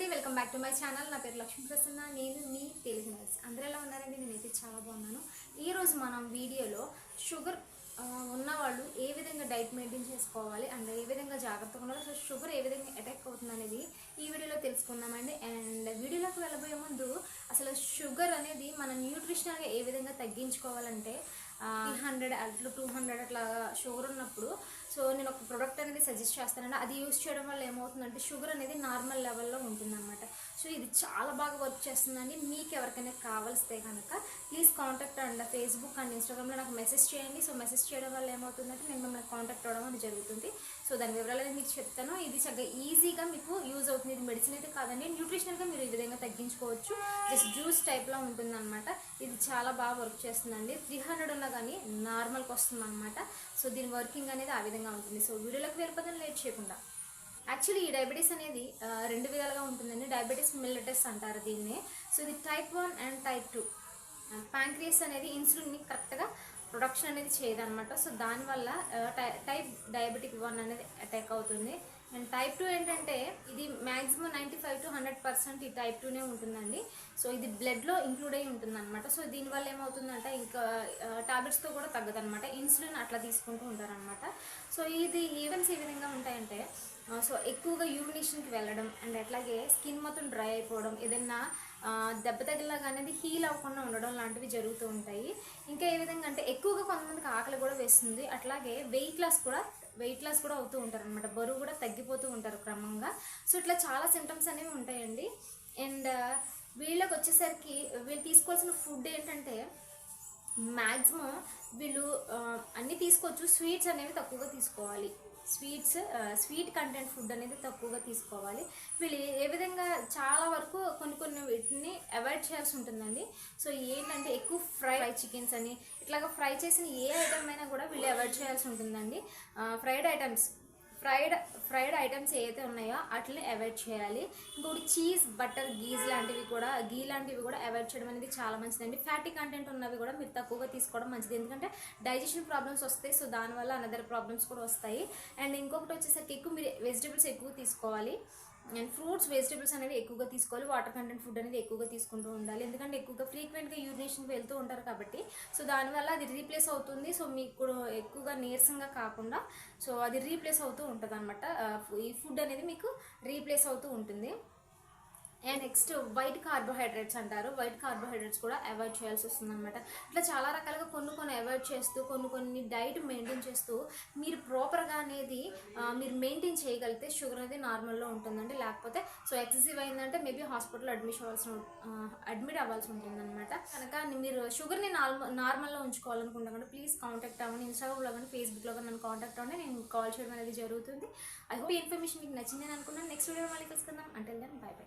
అండి. Welcome back to my channel. నా పేరు లక్ష్మీ ప్రసన్న. నేను మీ తెలుగు నర్స్. అందరూ ఎలా ఉన్నారండి? నేనైతే చాలా బాగున్నాను. ఈరోజు మనం వీడియోలో షుగర్ ఉన్నవాళ్ళు ఏ విధంగా డైట్ మెయింటైన్ చేసుకోవాలి అండ్ ఏ విధంగా జాగ్రత్తగా ఉండాలి అసలు షుగర్ ఏ విధంగా అటాక్ అవుతుంది అనేది ఈ వీడియోలో తెలుసుకుందామండి. అండ్ వీడియోలోకి వెళ్ళబోయే ముందు అసలు షుగర్ అనేది మన న్యూట్రిషనల్గా ఏ విధంగా తగ్గించుకోవాలంటే హండ్రెడ్ అట్లా టూ హండ్రెడ్ అట్లా షుగర్ ఉన్నప్పుడు సో నేను ఒక ప్రోడక్ట్ అనేది సజెస్ట్ చేస్తానండి. అది యూస్ చేయడం వల్ల ఏమవుతుందంటే షుగర్ అనేది నార్మల్ లెవెల్లో సో ఇది చాలా బాగా వర్క్ చేస్తుందండి. మీకు ఎవరికైనా కావాల్స్తే కనుక please contact and Facebook and ఇన్స్టాగ్రామ్లో నాకు మెసేజ్ చేయండి. సో మెసేజ్ చేయడం వల్ల ఏమవుతుందంటే నేను మిమ్మల్ని కాంటాక్ట్ అవ్వడం అనేది జరుగుతుంది. సో దాని వివరాలు అనేది మీకు చెప్తాను. ఇది చక్కగా ఈజీగా మీకు యూజ్ అవుతుంది. ఇది మెడిసిన్ అయితే కాదండి న్యూట్రిషనల్గా మీరు ఈ విధంగా తగ్గించుకోవచ్చు. జస్ట్ జ్యూస్ టైప్లో ఉంటుంది అనమాట ఇది చాలా బాగా వర్క్ చేస్తుందండి. త్రీ హండ్రెడ్ ఉన్నా కానీ నార్మల్కి వస్తుందన్నమాట. సో దీని వర్కింగ్ అనేది ఆ విధంగా ఉంటుంది. సో వీడియోలోకి వెళ్ళిపోతే లేట్ చేయకుండా. యాక్చువల్లీ ఈ డయాబెటీస్ అనేది రెండు విధాలుగా ఉంటుందండి. డయాబెటీస్ మిల్లటెస్ అంటారు దీన్ని. సో ఇది type one and type two pancreas అనేది ఇన్సులిన్ని కరెక్ట్గా ప్రొడక్షన్ అనేది చేయదనమాట సో దానివల్ల టై- టైప్ డయాబెటిక్ వన్ అనేది అటాక్ అవుతుంది. అండ్ టైప్ టూ ఏంటంటే ఇది maximum ninety five to hundred percent ఈ టైప్ టూనే ఉంటుందండి. సో ఇది బ్లడ్లో ఇంక్లూడ్ అయి ఉంటుంది అనమాట సో దీనివల్ల ఏమవుతుందంటే ఇంకా టాబ్లెట్స్తో కూడా తగ్గదనమాట ఇన్సులిన్ అట్లా తీసుకుంటూ ఉంటారనమాట సో ఇది ఈవెంట్స్ ఏ విధంగా ఉంటాయంటే సో ఎక్కువగా యూరినేషన్కి వెళ్ళడం అండ్ అట్లాగే స్కిన్ మొత్తం డ్రై అయిపోవడం ఏదైనా దెబ్బ తగిలాగా అనేది హీల్ అవ్వకుండా ఉండడం లాంటివి జరుగుతూ ఉంటాయి. ఇంకా ఏ విధంగా అంటే ఎక్కువగా కొంతమందికి ఆకలి కూడా వేస్తుంది. అట్లాగే వెయిట్ లాస్ కూడా వెయిట్ లాస్ కూడా అవుతూ ఉంటారు అనమాట బరువు కూడా తగ్గిపోతూ ఉంటారు క్రమంగా. సో ఇట్లా చాలా సిమ్టమ్స్ అనేవి ఉంటాయండి. అండ్ వీళ్ళకి వచ్చేసరికి వీళ్ళు తీసుకోవాల్సిన ఫుడ్ ఏంటంటే మ్యాక్సిమం వీళ్ళు అన్నీ తీసుకోవచ్చు. స్వీట్స్ అనేవి తక్కువగా తీసుకోవాలి. స్వీట్స్ స్వీట్ కంటెంట్ ఫుడ్ అనేది తక్కువగా తీసుకోవాలి. వీళ్ళు ఏ విధంగా చాలా వరకు కొన్ని కొన్ని వీటిని అవాయిడ్ చేయాల్సి ఉంటుందండి. సో ఏంటంటే ఎక్కువ ఫ్రై చికెన్స్ అని ఇట్లాగా ఫ్రై చేసిన ఏ ఐటమ్ అయినా కూడా వీళ్ళు అవాయిడ్ చేయాల్సి ఉంటుందండి. Fried items fried fried items ఏవైతే ఉన్నాయో వాటిని అవాయిడ్ చేయాలి. ఇంకొకటి చీజ్ బటర్ గీజ్ లాంటివి కూడా గీ లాంటివి కూడా అవాయిడ్ చేయడం అనేది చాలా మంచిదండి. ఫ్యాటీ కంటెంట్ ఉన్నవి కూడా మీరు తక్కువగా తీసుకోవడం మంచిది. ఎందుకంటే డైజెషన్ ప్రాబ్లమ్స్ వస్తాయి సో దానివల్ల అనదర్ ప్రాబ్లమ్స్ కూడా వస్తాయి. అండ్ ఇంకొకటి వచ్చేసరికి ఎక్కువ మీరు వెజిటేబుల్స్ ఎక్కువ తీసుకోవాలి. అండ్ ఫ్రూట్స్ వెజిటేబుల్స్ అనేవి ఎక్కువగా తీసుకోవాలి. వాటర్ కంటెంట్ ఫుడ్ అనేది ఎక్కువగా తీసుకుంటూ ఉండాలి. ఎందుకంటే ఎక్కువగా ఫ్రీక్వెంట్గా యూరినేషన్కి వెళ్తూ ఉంటారు కాబట్టి. సో దానివల్ల అది రీప్లేస్ అవుతుంది. సో మీకు ఎక్కువగా నీరసంగా కాకుండా సో అది రీప్లేస్ అవుతూ ఉంటుంది అనమాట ఈ ఫుడ్ అనేది మీకు రీప్లేస్ అవుతూ ఉంటుంది. అండ్ నెక్స్ట్ వైట్ కార్బోహైడ్రేట్స్ అంటారు. వైట్ కార్బోహైడ్రేట్స్ కూడా అవాయిడ్ చేయాల్సి వస్తుంది అనమాట ఇట్లా చాలా రకాలుగా కొన్ని కొన్ని అవాయిడ్ చేస్తూ కొన్ని కొన్ని డైట్ మెయింటైన్ చేస్తూ మీరు ప్రాపర్గా అనేది మీరు మెయింటైన్ చేయగలిగితే షుగర్ అనేది నార్మల్లో ఉంటుందండి. లేకపోతే సో ఎక్సెసివ్ అయిందంటే మేబీ హాస్పిటల్లో అడ్మిషన్ అవ్వాల్సి అడ్మిట్ అవ్వాల్సి ఉంటుంది అనమాట కనుక మీరు షుగర్ని నార్మల్ నార్మల్లో ఉంచుకోవాలనుకుంటా కానీ ప్లీజ్ కాంటాక్ట్ అవ్వండి. ఇన్స్టాగ్రామ్లో కానీ ఫేస్బుక్లో కానీ నన్ను కాంటాక్ట్ అవ్వండి. నేను కాల్ చేయడం అనేది జరుగుతుంది. ఐ హోప్ ఈ ఇన్ఫర్మేషన్ మీకు నచ్చిందని అనుకున్నాను. నెక్స్ట్ వీడియో మళ్ళీ కలుసుకుందాం. అంటే బై బై